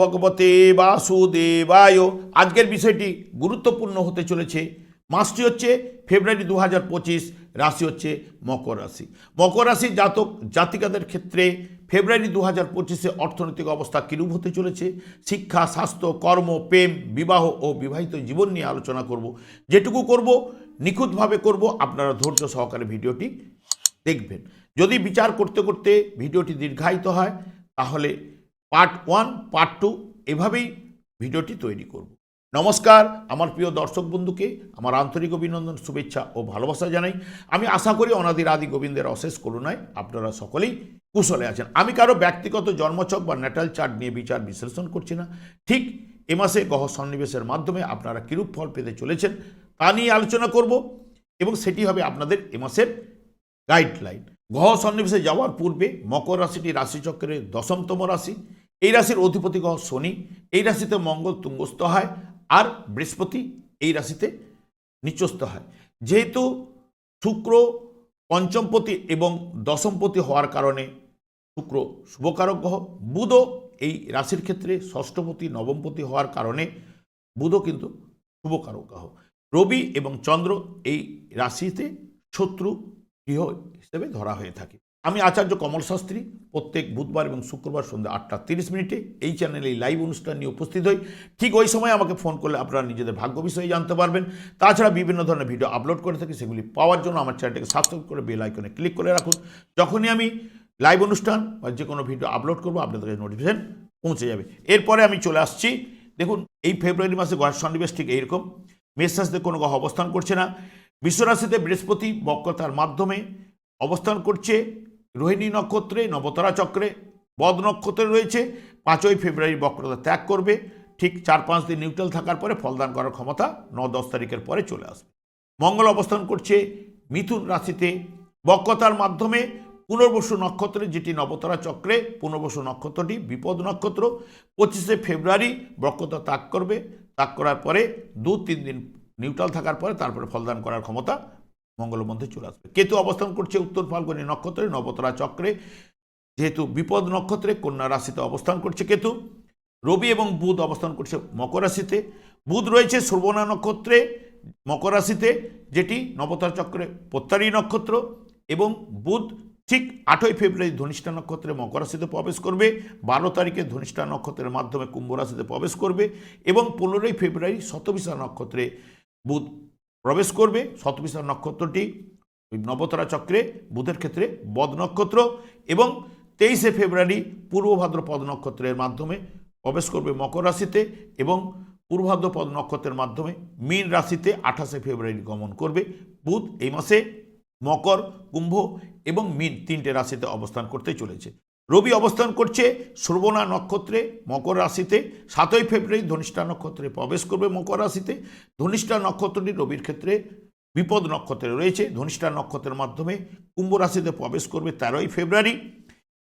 ভগবতে বাসুদেবায়। আজকের বিষয়টি গুরুত্বপূর্ণ হতে চলেছে। মাসটি হচ্ছে ফেব্রুয়ারি দু হাজার পঁচিশ, রাশি হচ্ছে মকর রাশি। মকর রাশির জাতক, জাতিকাদের ক্ষেত্রে ফেব্রুয়ারি দু হাজার পঁচিশে অর্থনৈতিক অবস্থা কিরূপ হতে চলেছে? শিক্ষা, স্বাস্থ্য, কর্ম, প্রেম, বিবাহ ও বিবাহিত জীবন নিয়ে আলোচনা করব। যেটুকু করব, নিখুঁতভাবে করব। আপনারা ধৈর্য সহকারে ভিডিওটি দেখবেন। যদি বিচার করতে করতে ভিডিওটি দীর্ঘায়িত হয়, তাহলে পার্ট ওয়ান, পার্ট টু এভাবেই ভিডিওটি তৈরি করব। নমস্কার, আমার প্রিয় দর্শক বন্ধুকে, আমার আন্তরিক অভিনন্দন, শুভেচ্ছা ও ভালোবাসা জানাই। আমি আশা করি অনাদির আদি গোবিন্দের অশেষ করুণায় আপনারা সকলেই কুশলে আছেন। আমি কারও ব্যক্তিগত জন্মছক বা ন্যাটাল চার্ট নিয়ে বিচার বিশ্লেষণ করছি না। ঠিক এ মাসে গহ সন্নিবেশের মাধ্যমে আপনারা কিরূপ ফল পেতে চলেছেন তা নিয়ে আলোচনা করব এবং সেটি হবে আপনাদের এ মাসের গাইডলাইন। গ্রহ সন্নিবেশে যাওয়ার পূর্বে মকর রাশিটি রাশিচক্রের দশমতম রাশি। এই রাশির অধিপতি গ্রহ শনি, এই রাশিতে মঙ্গল তুঙ্গস্থ হয় আর বৃহস্পতি এই রাশিতে নিচস্থ হয়। যেহেতু শুক্র পঞ্চমপতি এবং দশমপতি হওয়ার কারণে শুক্র শুভকারক গ্রহ, বুধও এই রাশির ক্ষেত্রে ষষ্ঠপতি, নবমপতি হওয়ার কারণে বুধও কিন্তু শুভকারক গ্রহ। রবি এবং চন্দ্র এই রাশিতে শত্রু, গৃহ হিসেবে ধরা হয়ে থাকে। আমি আচার্য কমল শাস্ত্রী, প্রত্যেক বুধবার এবং শুক্রবার সন্ধ্যা আটটা তিরিশ মিনিটে এই চ্যানেলে লাইভ অনুষ্ঠান নিয়ে উপস্থিত হই। ঠিক ওই সময় আমাকে ফোন করলে আপনারা নিজেদের ভাগ্য বিষয়ে জানতে পারবেন। তাছাড়া বিভিন্ন ধরনের ভিডিও আপলোড করে থাকি, সেগুলি পাওয়ার জন্য আমার চ্যানেলটাকে সাবস্ক্রাইব করে বেল আইকনে ক্লিক করে রাখুন। যখনই আমি লাইভ অনুষ্ঠান বা যে কোনো ভিডিও আপলোড করব, আপনাদের কাছে নোটিফিকেশন পৌঁছে যাবে। এরপরে আমি চলে আসছি। দেখুন, এই ফেব্রুয়ারি মাসে গ্রহের সন্নিবেশ ঠিক এইরকম। মেষ রাশিতে কোনো গ্রহ অবস্থান করছে না। বিশ্বরাশিতে বৃহস্পতি বক্রতার মাধ্যমে অবস্থান করছে। রোহিণী নক্ষত্রে, নবতারা চক্রে, বদ নক্ষত্রে রয়েছে। পাঁচই ফেব্রুয়ারি বক্রতা ত্যাগ করবে। ঠিক চার পাঁচ দিন নিউট্রাল থাকার পরে ফলদান করার ক্ষমতা ন দশ তারিখের পরে চলে আসবে। মঙ্গল অবস্থান করছে মিথুন রাশিতে। বক্রতার মাধ্যমে পুনর্বসু নক্ষত্রে, যেটি নবতারা চক্রে, পুনর্বসু নক্ষত্রটি বিপদ নক্ষত্র, পঁচিশে ফেব্রুয়ারি বক্রতা ত্যাগ করবে। ত্যাগ করার পরে দু তিন দিন নিউট্রাল থাকার পরে তারপরে ফলদান করার ক্ষমতা মঙ্গলের মধ্যে চলে আসবে। কেতু অবস্থান করছে উত্তর ফাল্গুনী নক্ষত্রে, নবতরা চক্রে। যেহেতু বিপদ নক্ষত্রে কন্যা রাশিতে অবস্থান করছে কেতু, রবি এবং বুধ অবস্থান করছে মকর রাশিতে। বুধ রয়েছে শ্রবণা নক্ষত্রে মকর রাশিতে, যেটি নবতার চক্রে প্রত্যারী নক্ষত্র এবং বুধ ঠিক আটই ফেব্রুয়ারি ধনিষ্ঠা নক্ষত্রে মকর রাশিতে প্রবেশ করবে। বারো তারিখে ধনিষ্ঠা নক্ষত্রের মাধ্যমে কুম্ভ রাশিতে প্রবেশ করবে এবং পনেরোই ফেব্রুয়ারি শতবিশা নক্ষত্রে বুধ প্রবেশ করবে শতবিশা নক্ষত্রটি ওই নবতারা চক্রে, বুধের ক্ষেত্রে বদ নক্ষত্র এবং তেইশে ফেব্রুয়ারি পূর্ব ভাদ্রপদ নক্ষত্রের মাধ্যমে প্রবেশ করবে মকর রাশিতে এবং পূর্ব ভাদ্রপদ নক্ষত্রের মাধ্যমে মীন রাশিতে আঠাশে ফেব্রুয়ারি গমন করবে। বুধ এই মাসে মকর, কুম্ভ এবং মীন তিনটে রাশিতে অবস্থান করতে চলেছে। রবি অবস্থান করছে শ্রবণা নক্ষত্রে মকর রাশিতে। সাতই ফেব্রুয়ারি ধনিষ্ঠা নক্ষত্রে প্রবেশ করবে মকর রাশিতে। ধনিষ্ঠা নক্ষত্রটি রবির ক্ষেত্রে বিপদ নক্ষত্রে রয়েছে। ধনিষ্ঠা নক্ষত্রের মাধ্যমে কুম্ভ রাশিতে প্রবেশ করবে তেরোই ফেব্রুয়ারি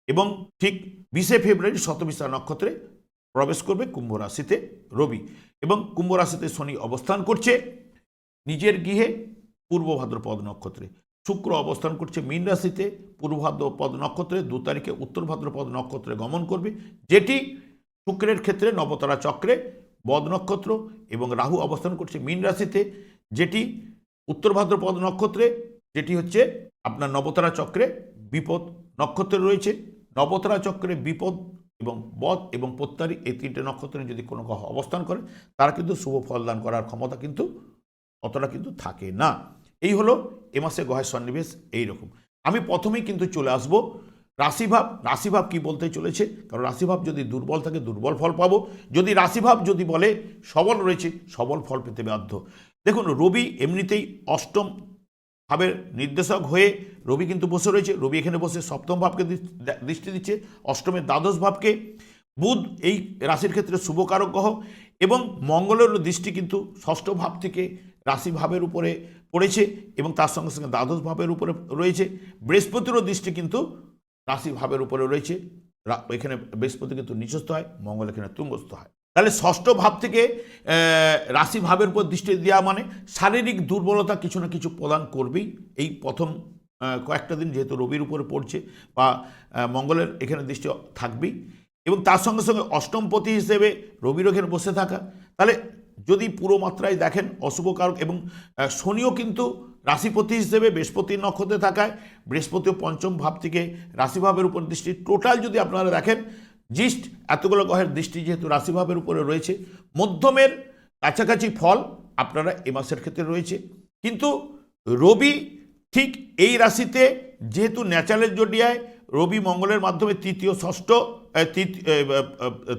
এবং ঠিক বিশে ফেব্রুয়ারি শতবিশা নক্ষত্রে প্রবেশ করবে কুম্ভ রাশিতে রবি এবং কুম্ভ রাশিতে শনি অবস্থান করছে। নিজের গৃহে পূর্ব ভাদ্রপদ নক্ষত্রে। শুক্র অবস্থান করছে মীন রাশিতে পূর্ব ভাদ্রপদ নক্ষত্রে, দু তারিখে উত্তর ভাদ্রপদ নক্ষত্রে গমন করবে, যেটি শুক্রের ক্ষেত্রে নবতারা চক্রে বদ নক্ষত্র এবং রাহু অবস্থান করছে মীন রাশিতে, যেটি উত্তর ভাদ্রপদ নক্ষত্রে, যেটি হচ্ছে আপনার নবতারা চক্রে বিপদ নক্ষত্রে রয়েছে। নবতারা চক্রে বিপদ এবং বদ এবং প্রত্যারি এই তিনটে নক্ষত্রে যদি কোনো গ্রহ অবস্থান করে, তারা কিন্তু শুভ ফলদান করার ক্ষমতা কিন্তু অতটা কিন্তু থাকে না। এই হলো এ মাসে গ্রহের সন্নিবেশ এইরকম। আমি প্রথমেই কিন্তু চলে আসব রাশিভাব। রাশিভাব কি বলতে চলেছে? কারণ রাশিভাব যদি দুর্বল থাকে, দুর্বল ফল পাবো। যদি রাশিভাব যদি বলে সবল রয়েছে, সবল ফল পেতে বাধ্য। দেখুন, রবি এমনিতেই অষ্টম ভাবের নির্দেশক হয়ে রবি কিন্তু বসে রয়েছে। রবি এখানে বসে সপ্তম ভাবকে দৃষ্টি দিচ্ছে অষ্টমের দ্বাদশ ভাবকে। বুধ এই রাশির ক্ষেত্রে শুভকারক গ্রহ এবং মঙ্গলের দৃষ্টি কিন্তু ষষ্ঠ ভাব থেকে রাশিভাবের উপরে পড়েছে এবং তার সঙ্গে সঙ্গে দ্বাদশ ভাবের উপরে রয়েছে। বৃহস্পতিরও দৃষ্টি কিন্তু রাশি ভাবের উপরে রয়েছে। এখানে বৃহস্পতি কিন্তু নিচস্থ হয়, মঙ্গল এখানে তুঙ্গস্থ হয়। তাহলে ষষ্ঠ ভাব থেকে রাশি ভাবের উপর দৃষ্টি দেওয়া মানে শারীরিক দুর্বলতা কিছু না কিছু প্রদান করবেই। এই প্রথম কয়েকটা দিন যেহেতু রবির উপরে পড়ছে বা মঙ্গলের এখানে দৃষ্টি থাকবেই। এবং তার সঙ্গে সঙ্গে অষ্টমপতি হিসেবে রবি রোগের বসে থাকা। তাহলে যদি পুরো মাত্রায় দেখেন অশুভ কারক এবং শনিও কিন্তু রাশিপতি হিসেবে বৃহস্পতির নক্ষত্রে থাকায় বৃহস্পতিও পঞ্চম ভাব থেকে রাশিভাবের উপর দৃষ্টি। টোটাল যদি আপনারা দেখেন, জিস্ট এতগুলো গ্রহের দৃষ্টি যেহেতু রাশিভাবের উপরে রয়েছে, মধ্যমের কাছাকাছি ফল আপনারা এ মাসের ক্ষেত্রে রয়েছে। কিন্তু রবি ঠিক এই রাশিতে যেহেতু ন্যাচারাল জোডিয়ায়, রবি মঙ্গলের মাধ্যমে তৃতীয়, ষষ্ঠ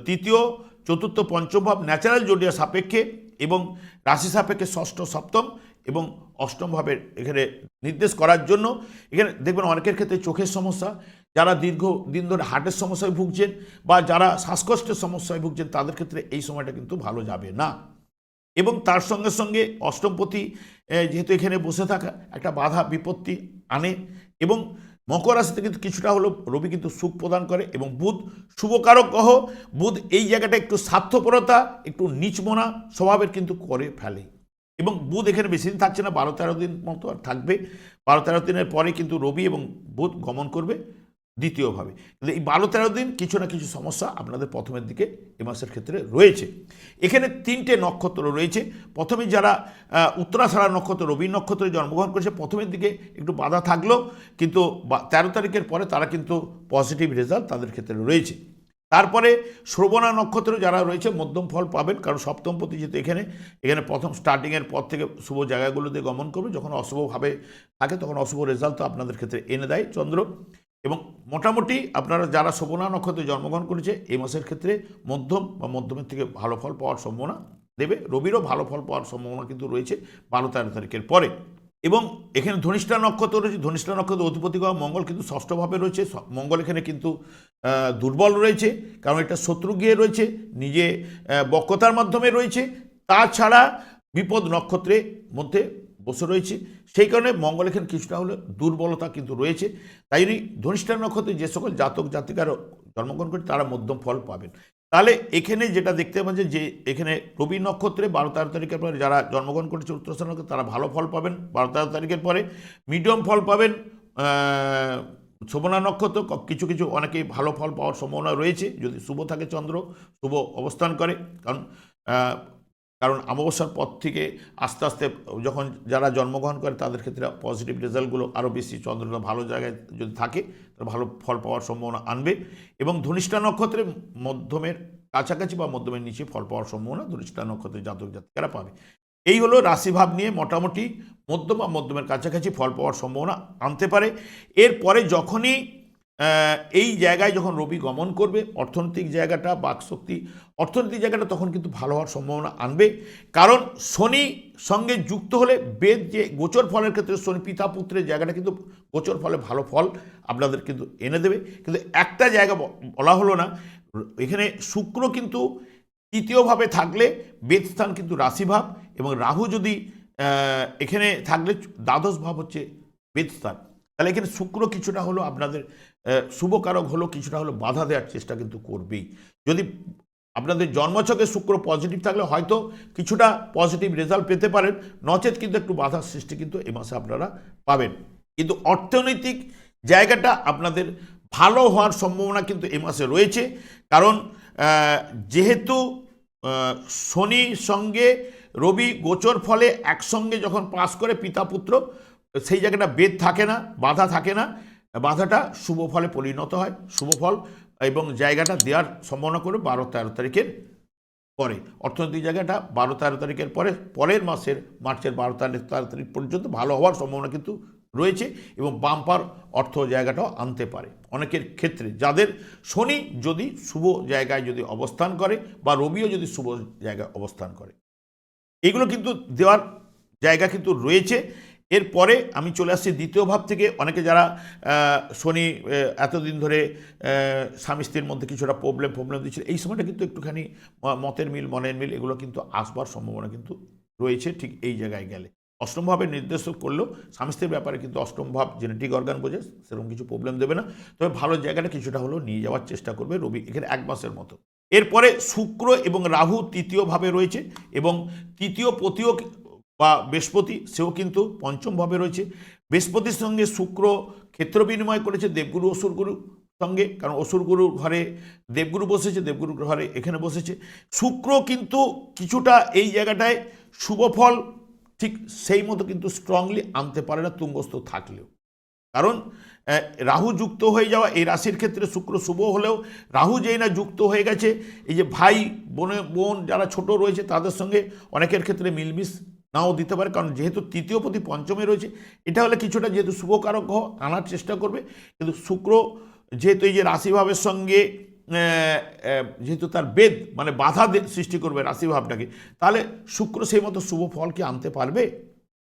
তৃতীয় চতুর্থ পঞ্চম ভাব ন্যাচারাল জোডিয়া সাপেক্ষে এবং রাশি সাপেক্ষে ষষ্ঠ সপ্তম এবং অষ্টম ভাবের এখানে নির্দেশ করার জন্য। এখানে দেখবেন অনেকের ক্ষেত্রে চোখের সমস্যা, যারা দীর্ঘ দিন ধরে হার্টের সমস্যায় ভুগছেন বা যারা শ্বাসকষ্টের সমস্যায় ভুগছেন, তাদের ক্ষেত্রে এই সময়টা কিন্তু ভালো যাবে না। এবং তার সঙ্গে সঙ্গে অষ্টমপতি যেহেতু এখানে বসে থাকা একটা বাধা বিপত্তি আনে এবং মকর রাশিতে কিন্তু কিছুটা হলো রবি কিন্তু সুখ প্রদান করে এবং বুধ শুভকারক গ্রহ। বুধ এই জায়গাটা একটু স্বার্থপরতা, একটু নিচমনা স্বভাবের কিন্তু করে ফেলে। এবং বুধ এখানে বেশি দিন থাকছে না, বারো তেরো দিন মতো আর থাকবে। বারো তেরো দিনের পরে কিন্তু রবি এবং বুধ গমন করবে। দ্বিতীয়ভাবে। কিন্তু এই বারো তেরো দিন কিছু না কিছু সমস্যা আপনাদের প্রথমের দিকে এ মাসের ক্ষেত্রে রয়েছে। এখানে তিনটে নক্ষত্র রয়েছে। প্রথমে যারা আহ, নক্ষত্র রবি নক্ষত্রে জন্মগ্রহণ করেছে প্রথমের দিকে একটু বাধা থাকলেও কিন্তু তেরো তারিখের পরে তারা কিন্তু পজিটিভ রেজাল্ট তাদের ক্ষেত্রে রয়েছে। তারপরে শ্রবণা নক্ষত্র যারা রয়েছে মধ্যম ফল পাবেন কারণ সপ্তমপতি যেহেতু এখানে এখানে প্রথম স্টার্টিংয়ের পর থেকে শুভ জায়গাগুলোতে গমন করবে যখন অশুভভাবে থাকে তখন অশুভ রেজাল্ট তো আপনাদের ক্ষেত্রে এনে দেয় চন্দ্র। এবং মোটামুটি আপনারা যারা শোভনা নক্ষত্রে জন্মগ্রহণ করেছে এই মাসের ক্ষেত্রে মধ্যম বা মধ্যমের থেকে ভালো ফল পাওয়ার সম্ভাবনা দেবে। রবিরও ভালো ফল পাওয়ার সম্ভাবনা কিন্তু রয়েছে বারো তেরো তারিখের পরে। এবং এখানে ধনিষ্ঠা নক্ষত্র রয়েছে। ধনিষ্ঠা নক্ষত্র অধিপতি গ্রহ মঙ্গল কিন্তু ষষ্ঠভাবে রয়েছে। মঙ্গল এখানে কিন্তু দুর্বল রয়েছে। কারণ এটা শত্রু গিয়ে রয়েছে নিজে আহ, বক্রতার মাধ্যমে রয়েছে। তাছাড়া বিপদ নক্ষত্রের মধ্যে বসে রয়েছে। সেই কারণে মঙ্গল এখানে কিছুটা হলে দুর্বলতা কিন্তু রয়েছে। তাই জন্যই ধনিষ্ঠা নক্ষত্রে যে সকল জাতক জাতিকার জন্মগ্রহণ করে তারা মধ্যম ফল পাবেন। তাহলে এখানে যেটা দেখতে পাচ্ছেন যে এখানে রবি নক্ষত্রে বারো তেরো তারিখের পরে যারা জন্মগ্রহণ করেছে উত্তরাষাঢ় নক্ষত্রে তারা ভালো ফল পাবেন। বারো তেরো তারিখের পরে মিডিয়াম ফল পাবেন। শোভনা নক্ষত্র কিছু কিছু অনেকেই ভালো ফল পাওয়ার সম্ভাবনা রয়েছে। যদি শুভ থাকে চন্দ্র, শুভ অবস্থান করে। কারণ কারণ অমাবস্যার পর থেকে আস্তে আস্তে যখন যারা জন্মগ্রহণ করে তাদের ক্ষেত্রে পজিটিভ রেজাল্টগুলো আরও বেশি চন্দ্রটা ভালো জায়গায় যদি থাকে, তাহলে ভালো ফল পাওয়ার সম্ভাবনা আনবে। এবং ধনিষ্ঠা নক্ষত্রে মধ্যমের কাছাকাছি বা মধ্যমের নিচে ফল পাওয়ার সম্ভাবনা ধনিষ্ঠা নক্ষত্রের জাতক জাতিকারা পাবে। এই হলো রাশিভাব নিয়ে মোটামুটি মধ্যম বা মধ্যমের কাছাকাছি ফল পাওয়ার সম্ভাবনা আনতে পারে। এরপরে যখনই এই জায়গায় যখন রবি গমন করবে, অর্থনৈতিক জায়গাটা, বাকশক্তি, অর্থনৈতিক জায়গাটা তখন কিন্তু ভালো হওয়ার সম্ভাবনা আনবে। কারণ শনি সঙ্গে যুক্ত হলে বেদ যে গোচর ফলের ক্ষেত্রে শনি পিতা পুত্রের জায়গাটা কিন্তু গোচর ফলে ভালো ফল আপনাদের কিন্তু এনে দেবে। কিন্তু একটা জায়গা বলা হলো না, এখানে শুক্র কিন্তু তৃতীয়ভাবে থাকলে বেদ স্থান কিন্তু রাশিভাব এবং রাহু যদি এখানে থাকলে দ্বাদশ ভাব হচ্ছে বেদ স্থান। তাহলে এখানে শুক্র কিছুটা হলো আপনাদের শুভকারক হলো কিছুটা হলো বাধা দেওয়ার চেষ্টা কিন্তু করবেই। যদি আপনাদের জন্মছকে শুক্র পজিটিভ থাকলে হয়তো কিছুটা পজিটিভ রেজাল্ট পেতে পারেন, নচেত কিন্তু একটু বাধার সৃষ্টি কিন্তু এ মাসে আপনারা পাবেন। কিন্তু অর্থনৈতিক জায়গাটা আপনাদের ভালো হওয়ার সম্ভাবনা কিন্তু এ মাসে রয়েছে। কারণ যেহেতু শনির সঙ্গে রবি গোচর ফলে একসঙ্গে যখন পাস করে পিতা পুত্র সেই জায়গাটা বেদ থাকে না, বাধা থাকে না। বাধাটা শুভ ফলে পরিণত হয়, শুভ ফল এবং জায়গাটা দেওয়ার সম্ভাবনা করে বারো তেরো তারিখের পরে। অর্থনৈতিক জায়গাটা বারো তেরো তারিখের পরে, পরের মাসের মার্চের বারো তারিখ তেরো তারিখ পর্যন্ত ভালো হওয়ার সম্ভাবনা কিন্তু রয়েছে এবং বাম্পার অর্থ জায়গাটাও আনতে পারে। অনেকের ক্ষেত্রে যাদের শনি যদি শুভ জায়গায় যদি অবস্থান করে বা রবিও যদি শুভ জায়গায় অবস্থান করে, এগুলো কিন্তু দেওয়ার জায়গা কিন্তু রয়েছে এরপরে আমি চলে আসছি দ্বিতীয় ভাব থেকে। অনেকে যারা শনি এতদিন ধরে স্বামী স্ত্রীর মধ্যে কিছুটা প্রবলেম প্রবলেম দিচ্ছিল, এই সময়টা কিন্তু একটুখানি মতের মিল, মনের মিল, এগুলো কিন্তু আসবার সম্ভাবনা কিন্তু রয়েছে ঠিক এই জায়গায় গেলে। অষ্টমভাবে নির্দেশ করলেও স্বামী স্ত্রীর ব্যাপারে কিন্তু অষ্টম ভাব জেনেটিক অর্গান বোঝে, সেরকম কিছু প্রবলেম দেবে না। তবে ভালো জায়গাটা কিছুটা হলেও নিয়ে যাওয়ার চেষ্টা করবে রবি, এখানে এক মাসের মতো। এরপরে শুক্র এবং রাহু তৃতীয়ভাবে রয়েছে এবং তৃতীয় পতিও বা বৃহস্পতি, সেও কিন্তু পঞ্চম ভাবে রয়েছে। বৃহস্পতির সঙ্গে শুক্র ক্ষেত্র বিনিময় করেছে, দেবগুরু, অসুরগুরু সঙ্গে, কারণ অসুরগুরুর ঘরে দেবগুরু বসেছে দেবগুরুর ঘরে এখানে বসেছে। শুক্র কিন্তু কিছুটা এই জায়গাটায় শুভ ফল, ঠিক সেই মতো কিন্তু স্ট্রংলি আনতে পারে না, তুঙ্গস্থ থাকলেও। কারণ রাহু যুক্ত হয়ে যাওয়া, এই রাশির ক্ষেত্রে শুক্র শুভ হলেও, রাহু যেই না যুক্ত হয়ে গেছে, এই যে ভাই, বোনে, বোন যারা ছোট রয়েছে, তাদের সঙ্গে অনেকের ক্ষেত্রে মিলমিশ নাও দিতে পারে, কারণ যেহেতু তৃতীয় প্রতি পঞ্চমে রয়েছে, এটা হলে কিছুটা যেহেতু শুভকারক আনার চেষ্টা করবে। কিন্তু শুক্র যেহেতু এই যে রাশিভাবের সঙ্গে যেহেতু তার বেদ মানে বাধা সৃষ্টি করবে রাশিভাবটাকে, তাহলে শুক্র সেই মতো শুভ ফল কি আনতে পারবে?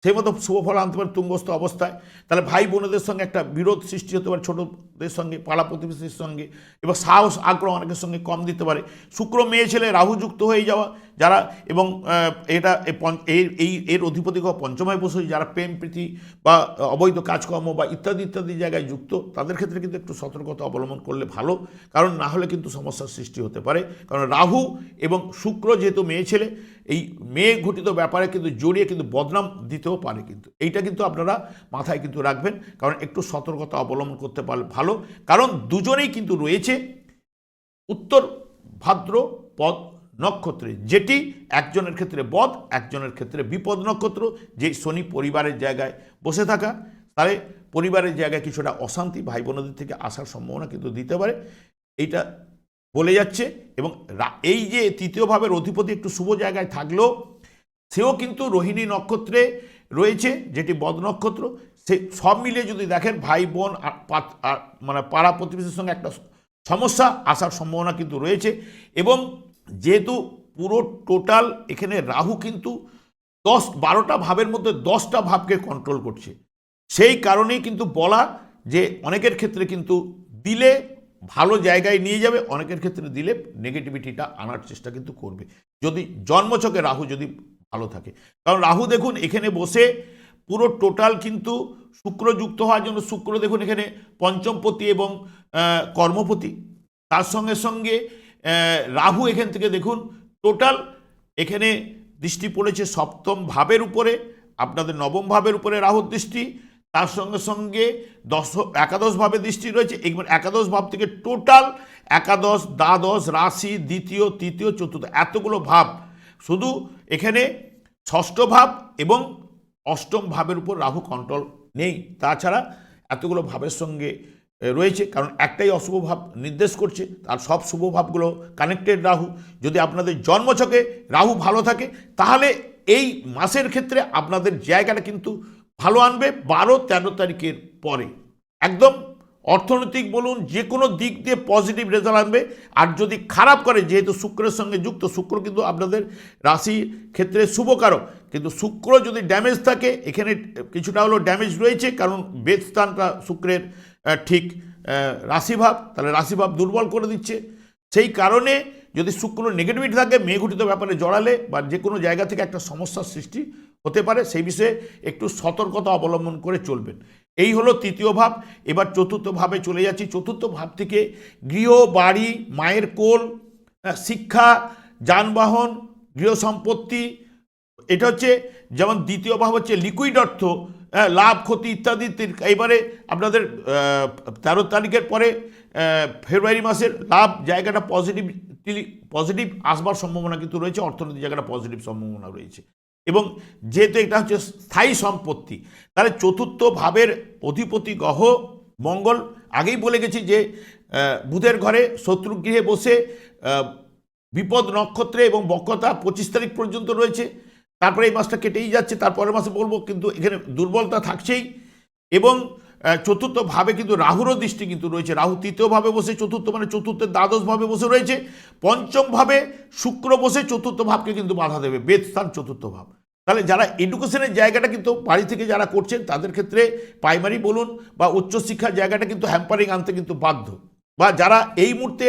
সেই মতো শুভ ফল আনতে পারে তুঙ্গস্থ অবস্থায়। তাহলে ভাই বোনেদের সঙ্গে একটা বিরোধ সৃষ্টি হতে পারে, ছোটদের সঙ্গে, পাড়া প্রতিবেশীর সঙ্গে এবং সাহস আগ্রহ অনেকের সঙ্গে কম দিতে পারে। শুক্র মেয়ে ছেলে রাহুযুক্ত হয়ে যাওয়া যারা, এবং এটা এই, এর অধিপতি গ্রহ পঞ্চমায় বসে যারা প্রেম, প্রীতি বা অবৈধ কাজকর্ম বা ইত্যাদি ইত্যাদি জায়গায় যুক্ত, তাদের ক্ষেত্রে কিন্তু একটু সতর্কতা অবলম্বন করলে ভালো। কারণ না হলে কিন্তু সমস্যার সৃষ্টি হতে পারে। কারণ রাহু এবং শুক্র যেহেতু মেয়ে ছেলে, এই মেয়ে ঘটিত ব্যাপারে কিন্তু জড়িয়ে কিন্তু বদনাম দিতেও পারে কিন্তু। এইটা কিন্তু আপনারা মাথায় কিন্তু রাখবেন। কারণ একটু সতর্কতা অবলম্বন করতে পারলে ভালো। কারণ দুজনেই কিন্তু রয়েছে উত্তর, ভাদ্র, পদ নক্ষত্রে। যেটি একজনের ক্ষেত্রে বদ একজনের ক্ষেত্রে বিপদ নক্ষত্র। যে শনি পরিবারের জায়গায় বসে থাকা, তাহলে পরিবারের জায়গায় কিছুটা অশান্তি ভাই বোনদের থেকে আসার সম্ভাবনা কিন্তু দিতে পারে। এইটা বলে যাচ্ছে এবং এই যে তৃতীয় ভাবের অধিপতি একটু শুভ জায়গায় থাকলেও, সেও কিন্তু রোহিণী নক্ষত্রে রয়েছে, যেটি বদ নক্ষত্র। সে সব মিলিয়ে যদি দেখেন ভাই বোন মানে পাড়া প্রতিবেশীর সঙ্গে একটা সমস্যা আসার সম্ভাবনা কিন্তু রয়েছে এবং যেহেতু পুরো টোটাল এখানে রাহু কিন্তু দশ, বারোটা ভাবের মধ্যে দশটা ভাবকে কন্ট্রোল করছে। সেই কারণেই কিন্তু বলা যে অনেকের ক্ষেত্রে কিন্তু দিলে ভালো জায়গায় নিয়ে যাবে, অনেকের ক্ষেত্রে দিলে নেগেটিভিটিটা আনার চেষ্টা কিন্তু করবে। যদি জন্মছকে রাহু যদি ভালো থাকে। কারণ রাহু দেখুন, এখানে বসে পুরো টোটাল কিন্তু শুক্র যুক্ত হওয়ার জন্য, শুক্র দেখুন এখানে পঞ্চমপতি এবং কর্মপতি। তার সঙ্গে সঙ্গে রাহু এখান থেকে দেখুন টোটাল এখানে দৃষ্টি পড়েছে সপ্তম ভাবের উপরে, আপনাদের নবম ভাবের উপরে রাহুর দৃষ্টি, তার সঙ্গে সঙ্গে দশ, একাদশ ভাবে দৃষ্টি রয়েছে, এবার একাদশ ভাব থেকে টোটাল একাদশ, দ্বাদশ, রাশি, দ্বিতীয়, তৃতীয়, চতুর্থ, এতগুলো ভাব। শুধু এখানে ষষ্ঠ ভাব এবং অষ্টম ভাবের উপর রাহু কন্ট্রোল নেই। তাছাড়া এতগুলো ভাবের সঙ্গে রয়েছে কারণ একটাই অশুভ ভাব নির্দেশ করছে আর সব শুভ ভাবগুলো কানেক্টেড রাহু। যদি আপনাদের জন্মছকে রাহু ভালো থাকে তাহলে এই মাসের ক্ষেত্রে আপনাদের জায়গাটা কিন্তু ভালো আনবে বারো তেরো তারিখের পরে। একদম অর্থনৈতিক বলুন যে কোনো দিক দিয়ে পজিটিভ রেজাল্ট আনবে। আর যদি খারাপ করে যেহেতু শুক্রের সঙ্গে যুক্ত শুক্র কিন্তু আপনাদের রাশি ক্ষেত্রে শুভকারক। কিন্তু শুক্র যদি ড্যামেজ থাকে এখানে কিছুটা হলো ড্যামেজ রয়েছে কারণ বেদস্থানটা শুক্রের আহ, ঠিক রাশিভাব, তাহলে রাশিভাব দুর্বল করে দিচ্ছে। সেই কারণে যদি শুক্র নেগেটিভিটি থাকে মেঘঘটিত ব্যাপারে জড়ালে বা যে কোনো জায়গা থেকে একটা সমস্যার সৃষ্টি হতে পারে, সেই বিষয়ে একটু সতর্কতা অবলম্বন করে চলবেন। এই হলো তৃতীয় ভাব। এবার চতুর্থ ভাবে চলে যাচ্ছি। চতুর্থ ভাব থেকে গৃহ, বাড়ি, মায়ের কোল শিক্ষা, যানবাহন, গৃহ সম্পত্তি। এটা হচ্ছে, যেমন দ্বিতীয় ভাব হচ্ছে লিকুইড অর্থ। হ্যাঁ, লাভ ক্ষতি ইত্যাদি এবারে আপনাদের তেরো তারিখের পরে ফেব্রুয়ারি মাসের লাভ জায়গাটা পজিটিভ পজিটিভ আসবার সম্ভাবনা কিন্তু রয়েছে অর্থনৈতিক জায়গাটা পজিটিভ সম্ভাবনা রয়েছে। এবং যেহেতু এটা হচ্ছে স্থায়ী সম্পত্তি তাহলে চতুর্থ ভাবের অধিপতি গ্রহ মঙ্গল আগেই বলে গেছি যে বুধের ঘরে শত্রুগৃহে বসে বিপদ নক্ষত্রে এবং বক্রতা পঁচিশ তারিখ পর্যন্ত রয়েছে। তারপরে এই মাসটা কেটেই যাচ্ছে তারপরের মাসে বলব কিন্তু এখানে দুর্বলতা থাকছেই। এবং আহ, চতুর্থ ভাবে কিন্তু রাহুরও দৃষ্টি কিন্তু রয়েছে। রাহু তৃতীয়ভাবে বসে চতুর্থ মানে চতুর্থের দ্বাদশ ভাবে বসে রয়েছে। পঞ্চমভাবে শুক্র বসে চতুর্থ ভাবকে কিন্তু বাধা দেবে বেদস্থান চতুর্থ ভাব তাহলে যারা এডুকেশনের জায়গাটা কিন্তু বাড়ি থেকে যারা করছেন তাদের ক্ষেত্রে প্রাইমারি বলুন বা উচ্চশিক্ষার জায়গাটা কিন্তু হ্যাম্পারিং আনতে কিন্তু বাধ্য। বা যারা এই মুহূর্তে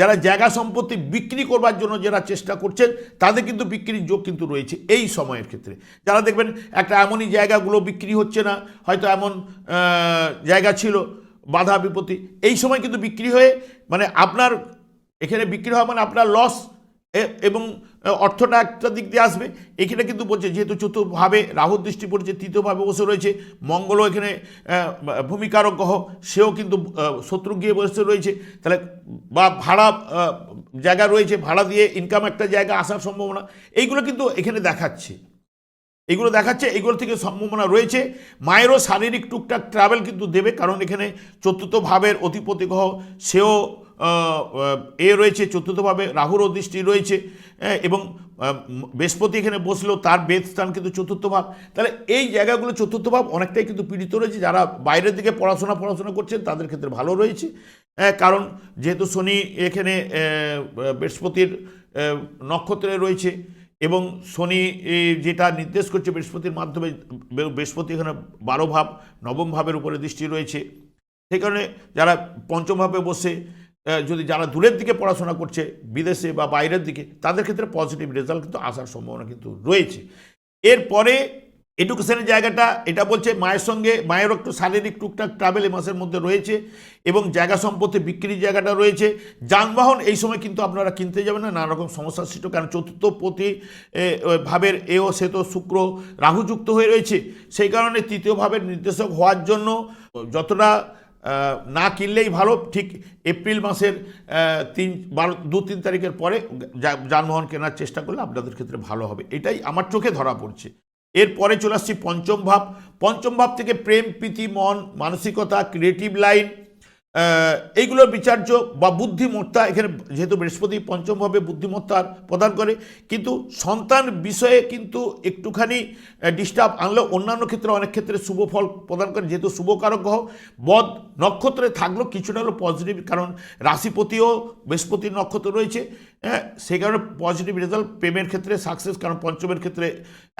যারা জায়গা সম্পত্তি বিক্রি করবার জন্য যারা চেষ্টা করছেন, তাদের কিন্তু বিক্রির যোগ কিন্তু রয়েছে এই সময়ের ক্ষেত্রে। যারা দেখবেন একটা এমনই জায়গাগুলো বিক্রি হচ্ছে না, হয়তো এমন জায়গা ছিল, বাধা বিপত্তি, এই সময় কিন্তু বিক্রি হয়ে মানে আপনার এখানে বিক্রি হওয়া মানে আপনার লস এবং অর্থটা একটা দিক দিয়ে আসবে। এখানে কিন্তু বলছে যেহেতু চতুর্থভাবে রাহুর দৃষ্টি পড়েছে তৃতীয়ভাবে বসে রয়েছে মঙ্গলও এখানে আহ, ভূমিকারক গ্রহ সেও কিন্তু শত্রু গিয়ে বসে রয়েছে। তাহলে বা ভাড়া জায়গা রয়েছে ভাড়া দিয়ে ইনকাম একটা জায়গা আসার সম্ভাবনা এইগুলো কিন্তু এখানে দেখাচ্ছে। এগুলো দেখাচ্ছে এগুলো থেকে সম্ভাবনা রয়েছে। মায়েরও শারীরিক টুকটাক ট্রাভেল কিন্তু দেবে কারণ এখানে চতুর্থ ভাবের অধিপতি গ্রহ সেও এ রয়েছে চতুর্থভাবে রাহুরও দৃষ্টি রয়েছে। এবং বৃহস্পতি এখানে বসলেও তার বেদ স্থান কিন্তু চতুর্থ ভাব। তাহলে এই জায়গাগুলো চতুর্থ ভাব অনেকটাই কিন্তু পীড়িত রয়েছে। যারা বাইরের দিকে পড়াশোনা পড়াশোনা করছেন তাদের ক্ষেত্রে ভালো রয়েছে। হ্যাঁ, কারণ যেহেতু শনি এখানে বৃহস্পতির নক্ষত্রে রয়েছে এবং শনি যেটা নির্দেশ করছে বৃহস্পতির মাধ্যমে বৃহস্পতি এখানে বারো ভাব নবম ভাবের উপরে দৃষ্টি রয়েছে। সেই কারণে যারা পঞ্চম ভাবে বসে যদি যারা দূরের দিকে পড়াশোনা করছে বিদেশে বা বাইরের দিকে তাদের ক্ষেত্রে পজিটিভ রেজাল্ট কিন্তু আসার সম্ভাবনা কিন্তু রয়েছে। এরপরে এডুকেশনের জায়গাটা এটা বলছে মায়ের সঙ্গে মায়ের একটু শারীরিক টুকটাক ট্রাভেল এই মাসের মধ্যে রয়েছে এবং জায়গা সম্পত্তি বিক্রির জায়গাটা রয়েছে। যানবাহন এই সময় কিন্তু আপনারা কিনতে যাবেন না নানা রকম সমস্যার সৃষ্টি কারণ চতুর্থ প্রতি এ, ভাবের এও সে তো শুক্র রাহুযুক্ত হয়ে রয়েছে। সেই কারণে তৃতীয় ভাবের নির্দেশক হওয়ার জন্য যতটা না কিনলেই ভালো। ঠিক এপ্রিল মাসের তিন, বারো, দু, তিন তারিখের পরে যানবাহন কেনার চেষ্টা করলে আপনাদের ক্ষেত্রে ভালো হবে। এটাই আমার চোখে ধরা পড়ছে। এরপরে চলে আসছি পঞ্চম ভাব। পঞ্চম ভাব থেকে প্রেম, প্রীতি, মন, মানসিকতা ক্রিয়েটিভ লাইন এইগুলোর বিচার্য বা বুদ্ধিমত্তা এখানে যেহেতু বৃহস্পতি পঞ্চমভাবে বুদ্ধিমত্তার প্রদান করে, কিন্তু সন্তান বিষয়ে কিন্তু একটুখানি ডিস্টার্ব আনলেও অন্যান্য ক্ষেত্রে অনেক ক্ষেত্রে শুভ ফল প্রদান করে, যেহেতু শুভকারক গ্রহ, বদ নক্ষত্রে থাকলেও কিছুটা হলো পজিটিভ কারণ রাশিপতিও বৃহস্পতির নক্ষত্র রয়েছে। হ্যাঁ সেই কারণে পজিটিভ রেজাল্ট প্রেমের ক্ষেত্রে সাকসেস কারণ পঞ্চমের ক্ষেত্রে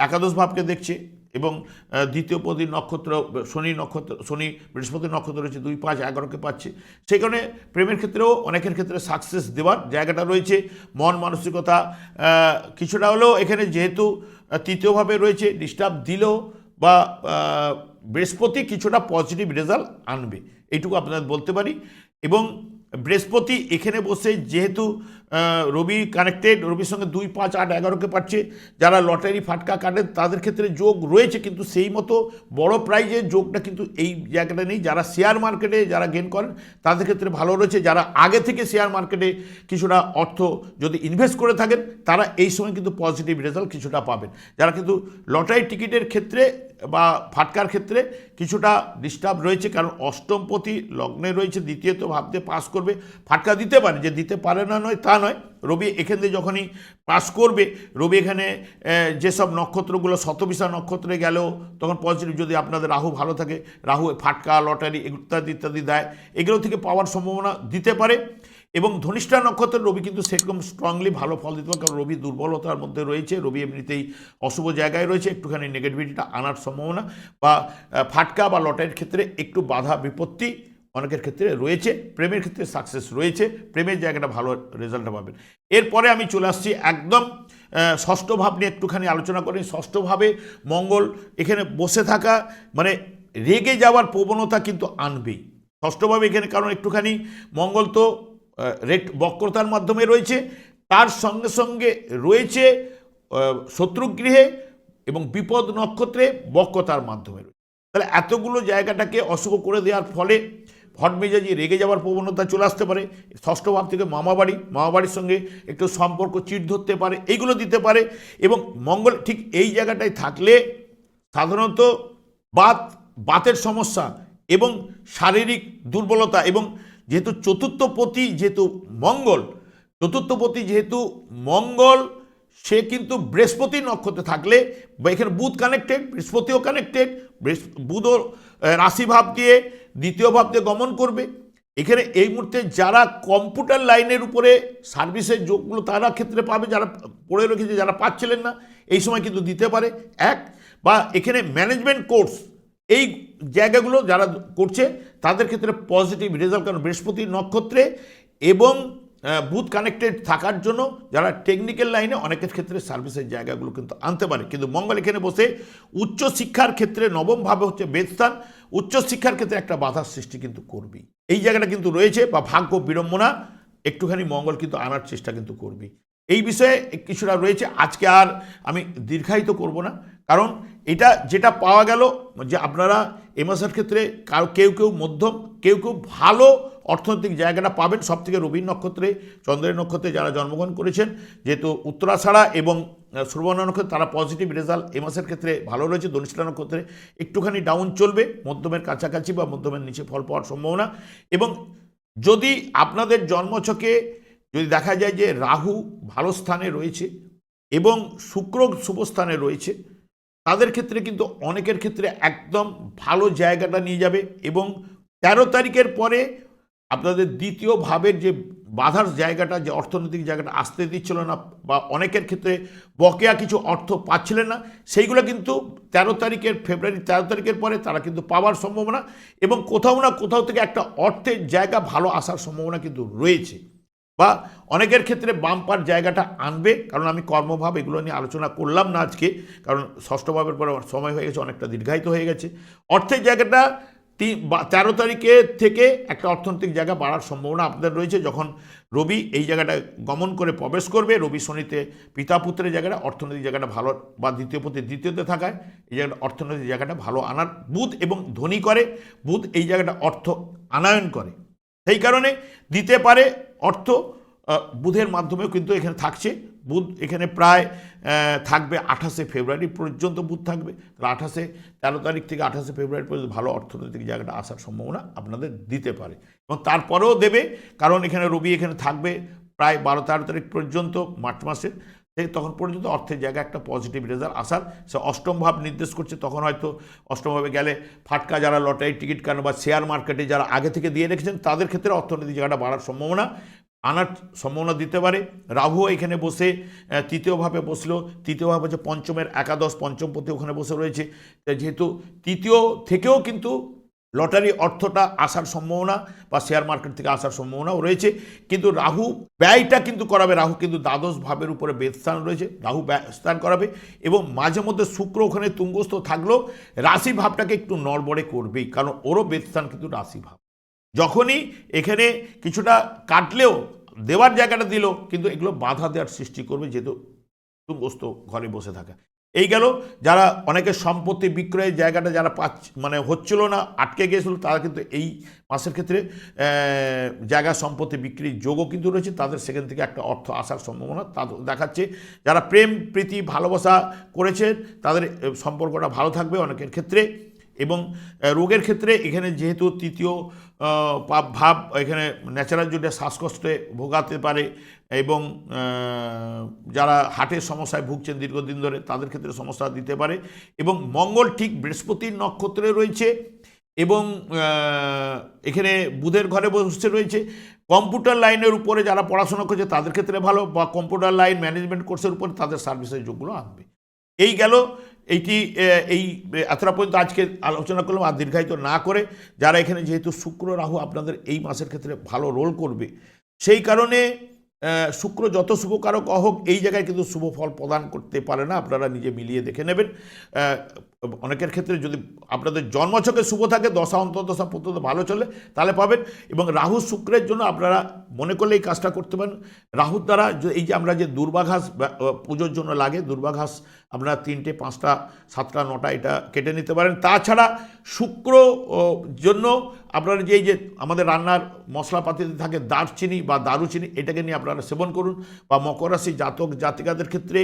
একাদশ ভাবকে দেখছে। এবং দ্বিতীয় পদীর নক্ষত্র, শনি নক্ষত্র, শনি বৃহস্পতি নক্ষত্র রয়েছে, দুই পাঁচ এগারোকে পাচ্ছে। সেই কারণে প্রেমের ক্ষেত্রেও অনেকের ক্ষেত্রে সাকসেস দেওয়ার জায়গাটা রয়েছে। মন মানসিকতা কিছুটা হলেও এখানে যেহেতু তৃতীয়ভাবে রয়েছে ডিস্টার্ব দিলেও বা বৃহস্পতি কিছুটা পজিটিভ রেজাল্ট আনবে। এইটুকু আপনাদের বলতে পারি। এবং বৃহস্পতি এখানে বসে যেহেতু রবি কানেক্টেড রবির সঙ্গে দুই, পাঁচ, আট, এগারোকে পাচ্ছে। যারা লটারি ফাটকা কাটে, তাদের ক্ষেত্রে যোগ রয়েছে, কিন্তু সেই মতো বড় প্রাইজের যোগটা কিন্তু এই জায়গাটা নেই। যারা শেয়ার মার্কেটে যারা গেন করেন, তাদের ক্ষেত্রে ভালো রয়েছে। যারা আগে থেকে শেয়ার মার্কেটে কিছুটা অর্থ যদি ইনভেস্ট করে থাকেন, তারা এই সময় কিন্তু পজিটিভ রেজাল্ট কিছুটা পাবেন। যারা কিন্তু লটারি টিকিটের ক্ষেত্রে বা ফাটকার ক্ষেত্রে কিছুটা ডিস্টার্ব রয়েছে, কারণ অষ্টমপতি লগ্নে রয়েছে, দ্বিতীয়ত ভাবতে পাস করবে। ফাটকা দিতে পারে, যে দিতে পারে না নয়, তা নয়, রবি এখান থেকে যখনই পাস করবে, রবি এখানে যেসব নক্ষত্রগুলো শতবিশা নক্ষত্রে গেলেও তখন পজিটিভ যদি আপনাদের রাহু ভালো থাকে, রাহু ফাটকা লটারি ইত্যাদি ইত্যাদি দেয়, এগুলো থেকে পাওয়ার সম্ভাবনা দিতে পারে। এবং ধনিষ্ঠা নক্ষত্রের রবি কিন্তু সেরকম স্ট্রংলি ভালো ফল দিতে পারে, কারণ রবি দুর্বলতার মধ্যে রয়েছে, রবি এমনিতেই অশুভ জায়গায় রয়েছে, একটুখানি নেগেটিভিটিটা আনার সম্ভাবনা বা ফাটকা বা লটারির ক্ষেত্রে একটু বাধা বিপত্তি। অনেকের ক্ষেত্রে রয়েছে প্রেমের ক্ষেত্রে সাকসেস রয়েছে প্রেমের জায়গাটা ভালো রেজাল্ট পাবেন। এরপরে আমি চলে আসছি একদম আহ, ষষ্ঠ ভাব নিয়ে একটুখানি আলোচনা করি। ষষ্ঠভাবে মঙ্গল এখানে বসে থাকা মানে রেগে যাওয়ার প্রবণতা কিন্তু আনবেই। ষষ্ঠভাবে এখানে কারণ একটুখানি মঙ্গল তো রেট বক্রতার মাধ্যমে রয়েছে তার সঙ্গে সঙ্গে রয়েছে শত্রুগৃহে এবং বিপদ নক্ষত্রে বক্রতার মাধ্যমে রয়েছে। তাহলে এতগুলো জায়গাটাকে অশুভ করে দেওয়ার ফলে হট মেজাজি রেগে যাওয়ার প্রবণতা চলে আসতে পারে। ষষ্ঠ ভাব থেকে মামাবাড়ি, মামাবাড়ির সঙ্গে একটু সম্পর্ক চিট ধরতে পারে এইগুলো দিতে পারে এবং মঙ্গল ঠিক এই জায়গাটায় থাকলে সাধারণত বাত, বাতের সমস্যা এবং শারীরিক দুর্বলতা এবং যেহেতু চতুর্থপতি যেহেতু মঙ্গল চতুর্থপতি যেহেতু মঙ্গল, সে কিন্তু বৃহস্পতি নক্ষত্রে থাকলে বা এখানে বুধ কানেক্টেড বৃহস্পতিও কানেক্টেড বুধও আহ, রাশি ভাব দিয়ে দ্বিতীয় ভাব দিয়ে গমন করবে। এখানে এই মুহূর্তে যারা কম্পিউটার লাইনের উপরে সার্ভিসের যোগগুলো তারা ক্ষেত্রে পাবে যারা পড়ে রেখেছে যারা পাচ্ছিলেন না এই সময় কিন্তু দিতে পারে। এক বা এখানে ম্যানেজমেন্ট কোর্স এই জায়গাগুলো যারা করছে তাদের ক্ষেত্রে পজিটিভ রেজাল্ট কারণ বৃহস্পতি নক্ষত্রে এবং বুথ কানেক্টেড থাকার জন্য যারা টেকনিক্যাল লাইনে অনেকের ক্ষেত্রে সার্ভিসের জায়গাগুলো কিন্তু আনতে পারে। কিন্তু মঙ্গল এখানে বসে উচ্চ শিক্ষার ক্ষেত্রে নবমভাবে হচ্ছে বেদস্থান উচ্চ শিক্ষার ক্ষেত্রে একটা বাধার সৃষ্টি কিন্তু করবেই। এই জায়গাটা কিন্তু রয়েছে বা ভাগ্য বিড়ম্বনা, একটুখানি মঙ্গল কিন্তু আনার চেষ্টা কিন্তু করবি এই বিষয়ে কিছুটা রয়েছে, আজকে আর আমি দীর্ঘায়িত করব না। কারণ এটা যেটা পাওয়া গেল যে আপনারা এ মাসের ক্ষেত্রে কারও, কেউ কেউ মধ্যম, কেউ কেউ ভালো অর্থনৈতিক জায়গাটা পাবেন সব থেকে রবি নক্ষত্রে, চন্দ্রের নক্ষত্রে যারা জন্মগ্রহণ করেছেন। যেহেতু উত্তরাষাঢ়া এবং শ্রবণ নক্ষত্রে তারা পজিটিভ রেজাল্ট এ মাসের ক্ষেত্রে ভালো রয়েছে ধনিষ্ঠা নক্ষত্রে একটুখানি ডাউন চলবে, মধ্যমের কাছাকাছি বা মধ্যমের নিচে ফল পাওয়ার সম্ভাবনা। এবং যদি আপনাদের জন্মছকে যদি দেখা যায় যে রাহু ভালো স্থানে রয়েছে এবং শুক্র শুভ স্থানে রয়েছে, তাদের ক্ষেত্রে কিন্তু অনেকের ক্ষেত্রে একদম ভালো জায়গাটা নিয়ে যাবে এবং তেরো তারিখের পরে আপনাদের দ্বিতীয় ভাবের যে বাধার জায়গাটা, যে অর্থনৈতিক জায়গাটা আসতে দিচ্ছিল না বা অনেকের ক্ষেত্রে বকেয়া কিছু অর্থ পাচ্ছিলেন না, সেইগুলো কিন্তু তেরো তারিখের ফেব্রুয়ারি, তেরো তারিখের পরে তারা কিন্তু পাওয়ার সম্ভাবনা এবং কোথাও না কোথাও থেকে একটা অর্থের জায়গা ভালো আসার সম্ভাবনা কিন্তু রয়েছে। বা অনেকের ক্ষেত্রে বাম্পার জায়গাটা আনবে, কারণ আমি কর্মভাব এগুলো নিয়ে আলোচনা করলাম না আজকে, কারণ ষষ্ঠভাবের পরে সময় হয়ে গেছে, অনেকটা দীর্ঘায়িত হয়ে গেছে। অর্থের জায়গাটা তেরো তারিখে থেকে একটা অর্থনৈতিক জায়গা বাড়ার সম্ভাবনা আপনাদের রয়েছে। যখন রবি এই জায়গাটা গমন করে প্রবেশ করবে, রবি শনিতে পিতা পুত্রের জায়গাটা, অর্থনৈতিক জায়গাটা ভালো বা দ্বিতীয় পতি দ্বিতীয়তে থাকায় এই জায়গাটা, অর্থনৈতিক জায়গাটা ভালো আনার বুধ এবং ধনী করে, বুধ এই জায়গাটা অর্থ আনায়ন করে। সেই কারণে দিতে পারে অর্থ বুধের মাধ্যমেও কিন্তু এখানে থাকছে। বুধ এখানে প্রায় থাকবে আঠাশে ফেব্রুয়ারি পর্যন্ত বুধ থাকবে। তাহলে আঠাশে, তেরো তারিখ থেকে আঠাশে ফেব্রুয়ারি পর্যন্ত ভালো অর্থনৈতিক জায়গাটা আসার সম্ভাবনা আপনাদের দিতে পারে। এবং তারপরেও দেবে, কারণ এখানে রবি এখানে থাকবে প্রায় বারো, তেরো তারিখ পর্যন্ত, মার্চ মাসে সেই তখন পর্যন্ত অর্থের জায়গায় একটা পজিটিভ রেজাল্ট আসার, সে অষ্টম ভাব নির্দেশ করছে, তখন হয়তো অষ্টমভাবে গেলে ফাটকা যারা লটারি টিকিট কানো বা শেয়ার মার্কেটে যারা আগে থেকে দিয়ে রেখেছেন, তাদের ক্ষেত্রে অর্থনৈতিক জায়গাটা বাড়ার সম্ভাবনা। আনার সম্ভাবনা দিতে পারে। রাহু এখানে বসে তৃতীয়ভাবে বসল। তৃতীয়ভাবে হচ্ছে পঞ্চমের একাদশ পঞ্চমপতি ওখানে বসে রয়েছে। যেহেতু তৃতীয় থেকেও কিন্তু লটারি অর্থটা আসার সম্ভাবনা বা শেয়ার মার্কেট থেকে আসার সম্ভাবনাও রয়েছে। কিন্তু রাহু ব্যয়টা কিন্তু করাবে। রাহু কিন্তু দ্বাদশ ভাবের উপরে বেদস্থান রয়েছে। রাহু ব্যয় স্থান করাবে এবং মাঝে মধ্যে শুক্র ওখানে তুঙ্গস্থ থাকলেও রাশি ভাবটাকে একটু নড়বড়ে করবেই। কারণ ওরও বেদস্থান কিন্তু রাশি ভাব। যখনই এখানে কিছুটা কাটলেও দেওয়ার জায়গাটা দিল, কিন্তু এগুলো বাধা দেওয়ার সৃষ্টি করবে যেহেতু তুঙ্গস্থ ঘরে বসে থাকা। এই গেল যারা অনেকে সম্পত্তি বিক্রয়ের জায়গাটা যারা পাচ্ছ মানে হচ্ছিল না, আটকে গিয়েছিল, তারা কিন্তু এই মাসের ক্ষেত্রে জায়গা সম্পত্তি বিক্রির যোগও কিন্তু রয়েছে, তাদের সেখান থেকে একটা অর্থ আসার সম্ভাবনা তা দেখাচ্ছে। যারা প্রেম, প্রীতি, ভালোবাসা করেছে, তাদের সম্পর্কটা ভালো থাকবে অনেকের ক্ষেত্রে এবং রোগের ক্ষেত্রে এখানে যেহেতু তৃতীয় পাপ ভাব এখানে ন্যাচারাল জুটে শ্বাসকষ্টে ভোগাতে পারে এবং যারা হার্টের সমস্যায় ভুগছেন দীর্ঘদিন ধরে তাদের ক্ষেত্রে সমস্যা দিতে পারে এবং মঙ্গল ঠিক বৃহস্পতির নক্ষত্রে রয়েছে এবং এখানে বুধের ঘরে বসে রয়েছে। কম্পিউটার লাইনের উপরে যারা পড়াশোনা করছে তাদের ক্ষেত্রে ভালো বা কম্পিউটার লাইন ম্যানেজমেন্ট কোর্সের উপরে তাদের সার্ভিসের যোগগুলো আনবে। এই গেল এইটি এই এতটা পর্যন্ত আজকে আলোচনা করলাম আর দীর্ঘায়িত না করে যারা এখানে যেহেতু শুক্র, রাহু আপনাদের এই মাসের ক্ষেত্রে ভালো রোল করবে, সেই কারণে শুক্র যত শুভকারক হোক, এই জায়গায় কিন্তু শুভ ফল প্রদান করতে পারে না। আপনারা নিজে মিলিয়ে দেখে নেবেন। আহ, অনেকের ক্ষেত্রে যদি আপনাদের জন্মছকে শুভ থাকে দশা অন্তর্দশা পর্যন্ত ভালো চলে তাহলে পাবেন। এবং রাহু শুক্রের জন্য আপনারা মনে করলে এই কাজটা করতে পারেন। রাহুর দ্বারা এই যে আমরা যে দুর্বাঘাস পুজোর জন্য লাগে দুর্বাঘাস আপনারা তিনটে পাঁচটা সাতটা নটা এটা কেটে নিতে পারেন। তাছাড়া শুক্র জন্য আপনারা যে যে আমাদের রান্নার মশলাপাতিতে থাকে দারচিনি বা দারুচিনি এটাকে নিয়ে আপনারা সেবন করুন। বা মকর রাশি জাতক জাতিকাদের ক্ষেত্রে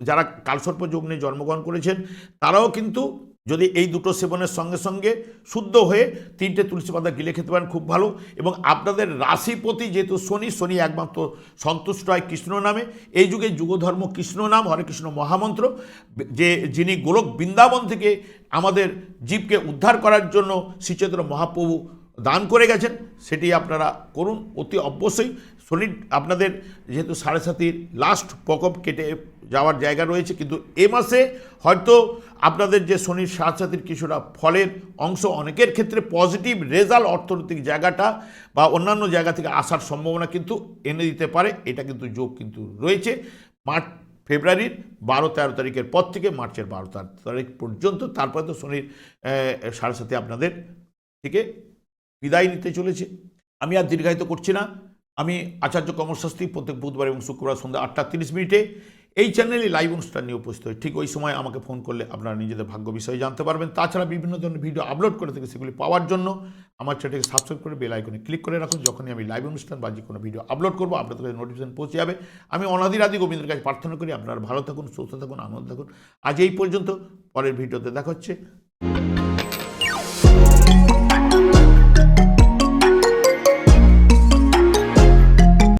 যারা কালসর্প যোগ নিয়ে জন্মগ্রহণ করেছেন, তারাও কিন্তু যদি এই দুটো সেবনের সঙ্গে সঙ্গে শুদ্ধ হয়ে তিনটে তুলসী পাতা গিলে খেতে পারেন, খুব ভালো। এবং আপনাদের রাশিপতি যেহেতু শনি শনি একমাত্র সন্তুষ্ট হয় কৃষ্ণ নামে। এই যুগে যুগধর্ম কৃষ্ণ নাম, হরে কৃষ্ণ মহামন্ত্র, যে যিনি গোলক বৃন্দাবন থেকে আমাদের জীবকে উদ্ধার করার জন্য শ্রীচৈত্র মহাপ্রভু দান করে গেছেন, সেটি আপনারা করুন অতি অবশ্যই। শনি, আপনাদের যেহেতু সাড়ে সাতির লাস্ট প্রকোপ কেটে যাওয়ার জায়গা রয়েছে, কিন্তু এ মাসে হয়তো আপনাদের যে শনির সাতির কিছুটা ফলের অংশ, অনেকের ক্ষেত্রে পজিটিভ রেজাল্ট অর্থনৈতিক জায়গাটা বা অন্যান্য জায়গা থেকে আসার সম্ভাবনা কিন্তু এনে দিতে পারে। এটা কিন্তু যোগ কিন্তু রয়েছে। মার্চ, ফেব্রুয়ারির বারো, তেরো তারিখের পর থেকে মার্চের বারো, তেরো তারিখ পর্যন্ত তারপরে তো শনির সাড়ে সাথে আপনাদের থেকে বিদায় নিতে চলেছে। আমি আর দীর্ঘায়িত করছি না। আমি আচার্য কমরশাস্ত্রী প্রত্যেক বুধবার এবং শুক্রবার সন্ধ্যা আটটা তিরিশ মিনিটে এই চ্যানেলে লাইভ অনুষ্ঠান নিয়ে উপস্থিত হই। ঠিক ওই সময় আমাকে ফোন করলে আপনারা নিজেদের ভাগ্য বিষয়ে জানতে পারবেন। তাছাড়া বিভিন্ন ধরনের ভিডিও আপলোড করে থেকে সেগুলি পাওয়ার জন্য আমার চ্যানেলকে সাবস্ক্রাইব করে বেল আইকনে ক্লিক করে রাখুন। যখনই আমি লাইভ অনুষ্ঠান বা যে কোনো ভিডিও আপলোড করব, আপনাদের কাছে নোটিফিকেশন পৌঁছে যাবে। আমি অনাদির আদি গোবিন্দের কাছে প্রার্থনা করি, আপনারা ভালো থাকুন, সুস্থ থাকুন, আনন্দ থাকুন। আজ এই পর্যন্ত, পরের ভিডিওতে দেখা হচ্ছে।